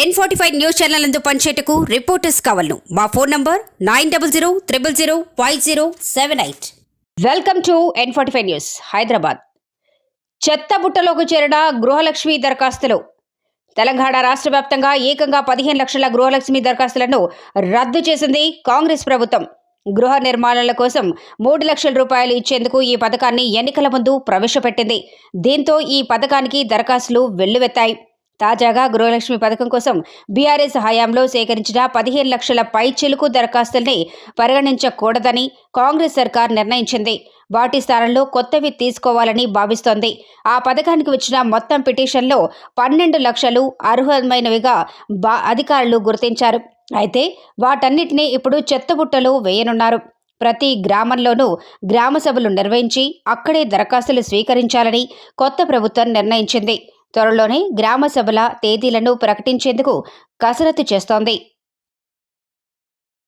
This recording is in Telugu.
N forty five news channel అందు పనిచేయటకు రిపోర్టర్స్ కావాలను. మా phone number nine double zero triple zero five zero seven eight welcome to N forty five news Hyderabad చెత్త బుట్టలోకి చేరిన గృహలక్ష్మి దరఖాస్తులు. తెలంగాణ రాష్ట్ర వ్యాప్తంగా ఏకంగా పదిహేను లక్షల గృహలక్ష్మి దరఖాస్తులను రద్దు చేసింది కాంగ్రెస్ ప్రభుత్వం. గృహ నిర్మాణాల కోసం మూడు లక్షల రూపాయలు ఇచ్చేందుకు ఈ పథకాన్ని ఎన్నికల ముందు ప్రవేశపెట్టింది. దీంతో ఈ పథకానికి దరఖాస్తులు వెల్లువెత్తాయి. తాజాగా గృహలక్ష్మి పథకం కోసం బీఆర్ఎస్ హయాంలో సేకరించిన పదిహేను లక్షల పై చిలుకు దరఖాస్తుల్ని పరిగణించకూడదని కాంగ్రెస్ సర్కార్ నిర్ణయించింది. వాటి స్థానంలో కొత్తవి తీసుకోవాలని భావిస్తోంది. ఆ పథకానికి వచ్చిన మొత్తం పిటిషన్లో పన్నెండు లక్షలు అర్హమైనవిగా బా అధికారులు గుర్తించారు. అయితే వాటన్నిటినీ ఇప్పుడు చెత్తబుట్టలో వేయనున్నారు. ప్రతి గ్రామంలోనూ గ్రామ సభలు నిర్వహించి అక్కడే దరఖాస్తులు స్వీకరించాలని కొత్త ప్రభుత్వం నిర్ణయించింది. త్వరలోనే గ్రామ సభల తేదీలను ప్రకటించేందుకు కసరత్తు చేస్తోంది.